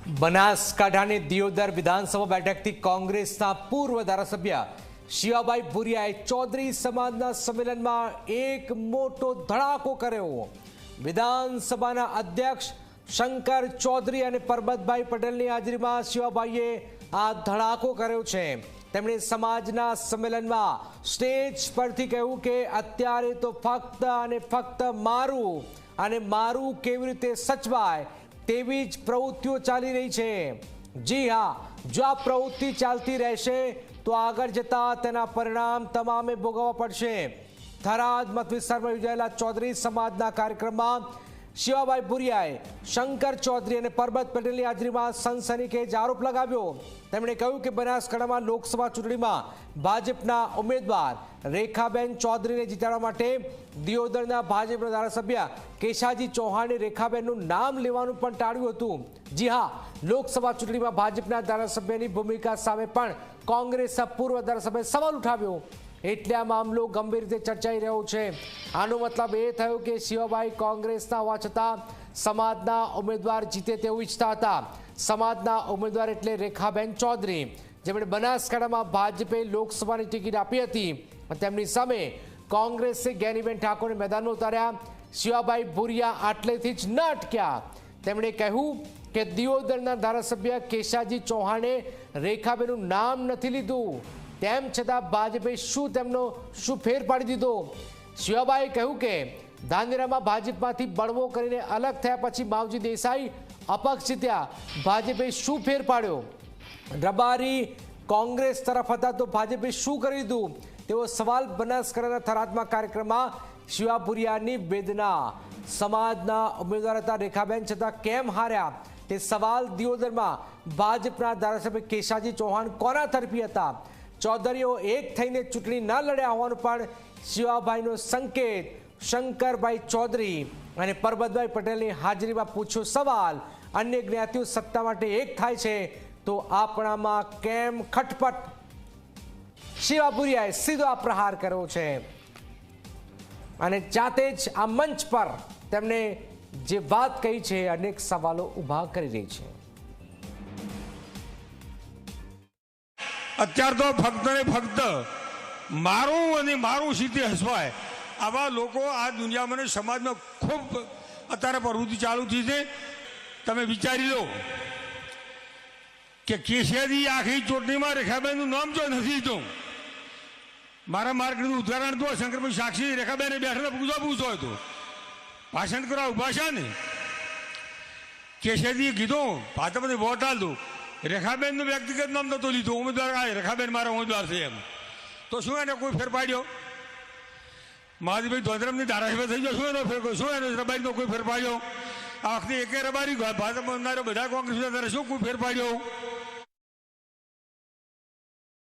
બનાસકાંઠાની દિયોદર વિધાનસભા બેઠકથી કોંગ્રેસના પૂર્વ ધારાસભ્ય શિવાભાઈ ભુરિયાએ ચૌધરી સમાજના સંમેલનમાં એક મોટો ધડાકો કર્યો. વિધાનસભાના અધ્યક્ષ શંકર ચૌધરી અને પરબતભાઈ પટેલની હાજરીમાં શિવાભાઈએ આ ધડાકો કર્યો છે. તેમણે સમાજના સંમેલનમાં સ્ટેજ પરથી કહ્યું કે અત્યારે તો ફક્ત અને ફક્ત મારું અને મારું કેવી રીતે સચવાય તેવી જ પ્રવૃત્તિઓ ચાલી રહી છે. જી હા, જો આ પ્રવૃત્તિ ચાલતી રહેશે, તો આગળ જતા તેના પરિણામ તમામે ભોગવવા પડશે. થરાદ મત વિસ્તારમાં યોજાયેલા ચૌધરી સમાજના કાર્યક્રમમાં શિવાભાઈ ભુરિયાએ શંકર ચૌધરી અને પરબત પટેલની હાજરીમાં સનસનીખેજ આરોપ લગાવ્યો. તેમણે કહ્યું કે બનાસકાંઠામાં લોકસભા ચૂંટણીમાં ભાજપના ઉમેદવાર રેખાબેન ચૌધરીને જીતાડવા માટે દિયોદરના ભાજપના ધારાસભ્ય કેશાજી ચૌહાણે રેખાબેનનું નામ લેવાનું પણ ટાળ્યું હતું. જી હા, લોકસભા ચૂંટણીમાં ભાજપના ધારાસભ્યની ભૂમિકા સામે પણ કોંગ્રેસના પૂર્વ ધારાસભ્યએ સવાલ ઉઠાવ્યો. એટલે આ મામલો ગંભીર રીતે ચર્ચાઈ રહ્યો છે. આનો મતલબ એ થયો કે શિવભાઈ કોંગ્રેસના હોવા છતાં સમાજના ઉમેદવાર જીતે તેવું ઈચ્છતા હતા. સમાજના ઉમેદવાર એટલે રેખાબેન ચૌધરી. જેમણે બનાસકાંઠામાં ભાજપે લોકસભાની ટિકિટ આપી હતી. તેમની સામે કોંગ્રેસે જ્ઞાનીબેન ઠાકોરને મેદાનમાં ઉતાર્યા. શિવાભાઈ ભુરિયા આટલેથી જ ન અટક્યા. તેમણે કહ્યું કે દિયોદરના ધારાસભ્ય કેશાજી ચૌહાણે રેખાબેનનું નામ નથી લીધું. તેમ છતાં ભાજપે શું તેમનો શું ફેર પાડી દીધો? શિવાબાએ કહ્યું કે, ધાનેરામાં ભાજપમાંથી બળવો કરીને અલગ થયા પછી માવજી દેસાઈ અપક્ષ જીત્યા. ભાજપે શું ફેર પાડ્યો? રબારી કોંગ્રેસ તરફ હતા તો ભાજપે શું કરી દીધું? તેવો સવાલ બનાસકાંઠાના થરાદમાં કાર્યક્રમમાં શિવાપુરિયાની વેદના. સમાજના ઉમેદવાર હતા રેખાબેન, છતાં કેમ હાર્યા? તે સવાલ દિયોદરમાં ભાજપના ધારાસભ્ય કેશાજી ચૌહાણ કોના તરફી હતા? ચૌધરીઓ એક થઈને ચૂંટણી ન લડ્યા હોવાનું પણ શિવાભાઈનો સંકેત, શંકરભાઈ ચૌધરી અને પરબતભાઈ પટેલની હાજરીમાં પૂછ્યો સવાલ. અન્ય જ્ઞાતિઓ સત્તા માટે એક થાય છે, તો આપણામાં કેમ ખટપટ? શિવાપુરિયાએ સીધો આ પ્રહાર કર્યો છે. અને જાતે જ આ મંચ પર તેમણે જે વાત કહી છે, અનેક સવાલો ઊભા કરી રહી છે. અત્યાર તો ફક્ત ને ફક્ત મારું અને મારું સીધી હસવાય. આવા લોકો આ દુનિયામાં ને સમાજમાં ખૂબ અત્યારે પ્રવૃત્તિ ચાલુ થઈ છે. તમે વિચારી લો કે કેશિયાથી આખી ચૂંટણીમાં રેખાબેનનું નામ જો નથી તો મારા માર્ગનું ઉદાહરણ તો શંકરભાઈ સાક્ષી રેખાબેને બેઠેલા પૂછો પૂછો હતો. ભાષણ કરવા ઊભા છે ને. કેશિયાજીએ કીધું, ભાજપને વોટ આલ દો. રેખાબેનનું વ્યક્તિગત નામ નતો લીધું, ઉમેદવાર આ રેખાબેન મારા ઉમેદવાર છે એમ. તો શું એને કોઈ ફેર પાડ્યો? મહાદેવભાઈ ધોધરમની ધારાસભ્ય થઈ ગયો, શું એનો ફેર શું એનો રબારીનો કોઈ ફેર પાડ્યો? આ વખતે એકે રબારી ભાજપ બધા કોંગ્રેસ શું કોઈ ફેર પાડ્યો?